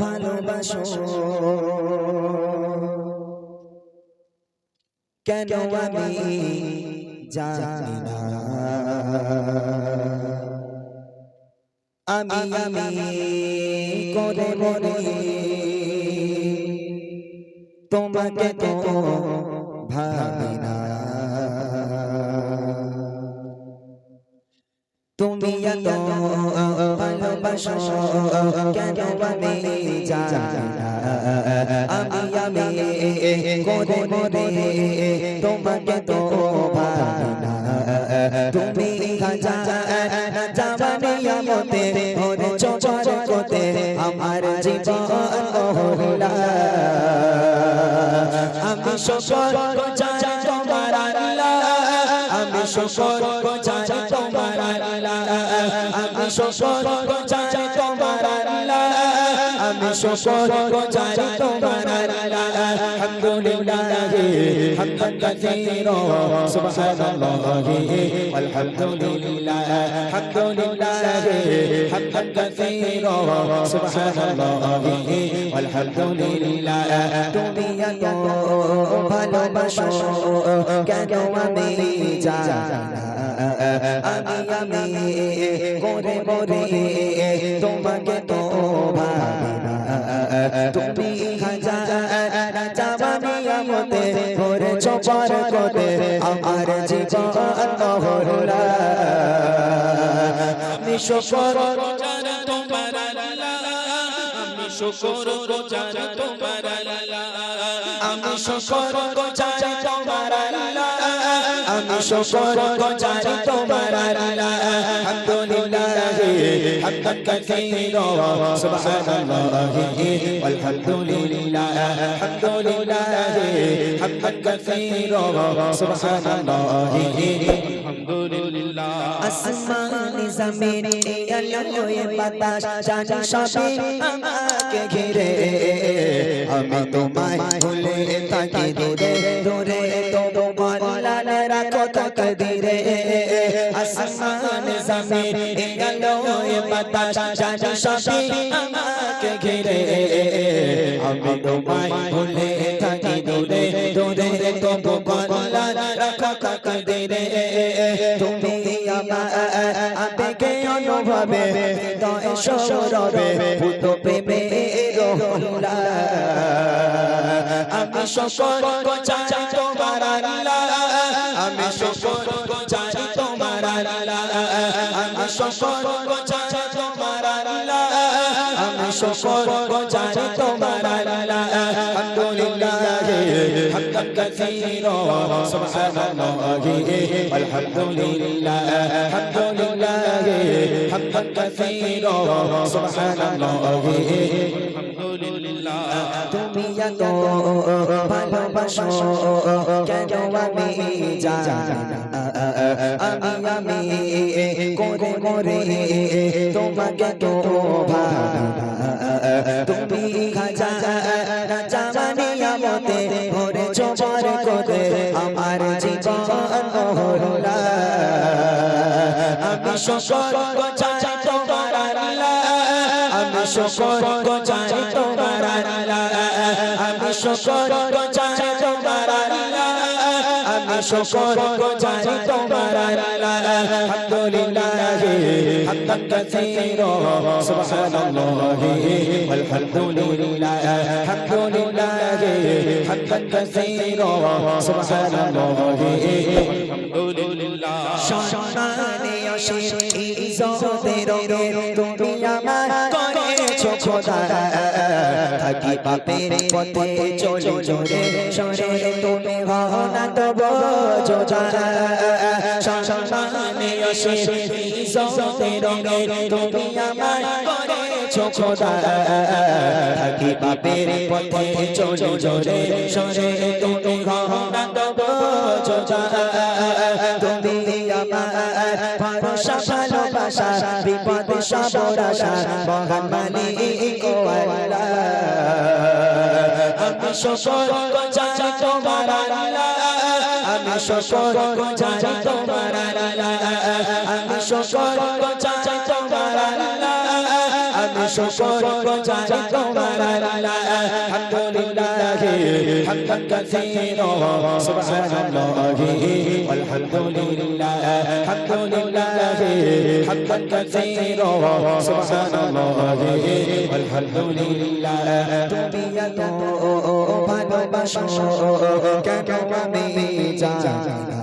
ভালোবাসো। কেন আমি জানি না? আমি আমি করে মরে তোমাকে তো ভাবি না। তুমি এত ভালোবাসো কেন আমি জানি আমি আমি করে মরে তোমাকে তো ভাবি না তুমি খাজা জামানিয়া মতে ওরে চোচর কোতে আমার জীবন হলা আমি শকর শকর চাই তোমার আমি শকর চাই তোমার আমি শকর চাই তোমার আলহামদুলিল্লাহ হামদান কাসীরা সুবহানাল্লাহ والحمدلله الحمد لله حمدا كثيرا سبحان الله والحمد لله তুমি এত ভালোবাসো কেন আমি জানি না আমি আমি করে করে তোমাকে তো ভাবি না তুমি খাজা জামানিয়া মতে ভরে চপার কতে আমার জীবন হলা। আমি তোমার আমি তোমার আমি তোমার আমি শকর গজারি তোমার আল্লাহ। আলহামদুলিল্লাহ হামদান কাসীরা সুবহানাল্লাহ আলহামদুলিল্লাহ আলহামদুলিল্লাহ হামদান কাসীরা সুবহানাল্লাহ। আলহামদুলিল্লাহ। আসমানে জমিনে আলোয় বাতাস জানি সবে আমাকে ঘিরে। আমি তোমায় ভুলে থাকি দূরে দূরে তোমায় জমিন আলোয় বাতাস জানি সবে আমাকে ঘিরে। আমি তোমায় ভুলে থাকি দূরে দূরে, তবু বলান রাখো তকদিরে। তুমি আমার আবেগে অনুভবে হৃদয় সৌরভে পুত প্রেমে রহলা। আমি সকল চাই তোমার আল্লাহ আলহামদুলিল্লাহ হামদান কাসীরা সুবহানাল্লাহ والحمد لله الحمد لله حمدا كثيرا سبحان الله আলহামদুলিল্লাহ তুমি এত ভালোবাসো কেন আমি জানি না আমি আমি করে করে তোমাকে তো ভাবি না তুমি খাজা জামানিয়া মতে ভরে চোপর করে আমার জীবন হলা আমি শকর চাই তোমার আল্লাহ। আমি শকর চাই তোমার আল্লাহ। আমি শকর শুকর গোজাই তোমার আলহামদুলিল্লাহ হাক্কান কাসীর সুবহানাল্লাহ আলহামদুলিল্লাহ আলহামদুলিল্লাহ হাক্কান কাসীর সুবহানাল্লাহ। আলহামদুলিল্লাহ। শানানে আশির ইজ্জতের দুনিয়া মা করেছ খোদা থাকি পাপের পথে চলে চলে সরে তুমি হও না তব যোজা সম্মানে অশেষ ইজ্জতের তুমি আমার করেছ খোদা। থাকি পাপের পথে চলে চলে সরে তুমি হও না তব যোজা তুমি আমার ভরসা ভালোবাসা বিপদ সবর আশা মহান শকর চাই তোমার আল্লাহ। আমি শকর চাই তোমার আল্লাহ। আমি শকর চাই তোমার আল্লাহ আমি শুকর গোজাই তোমার আল্লাহ আলহামদুলিল্লাহ হামদান কাসীরা সুবহানাল্লাহ والحمدلله الحمد لله حمدا كثيرا سبحان الله والحمد لله তুমি এত ভালোবাসো কেন আমি জানি না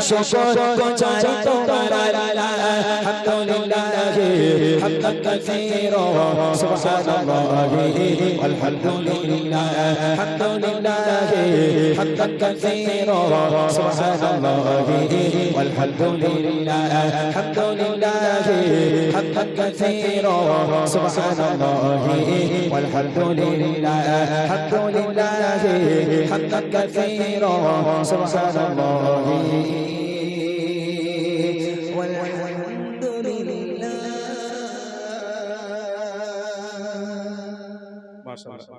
শকর গোচাই তোমার আল্লাহ আলহামদুলিল্লাহ হামদান কাসীরা সুবহানাল্লাহ আলহামদুলিল্লাহ আলহামদুলিল্লাহ হামদান কাসীরা সুবহানাল্লাহ আলহামদুলিল্লাহ আলহামদুলিল্লাহ হামদান কাসীরা সুবহানাল্লাহ আলহামদুলিল্লাহ আলহামদুলিল্লাহ হামদান কাসীরা সুবহানাল্লাহ মাশাআল্লাহ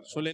Suelen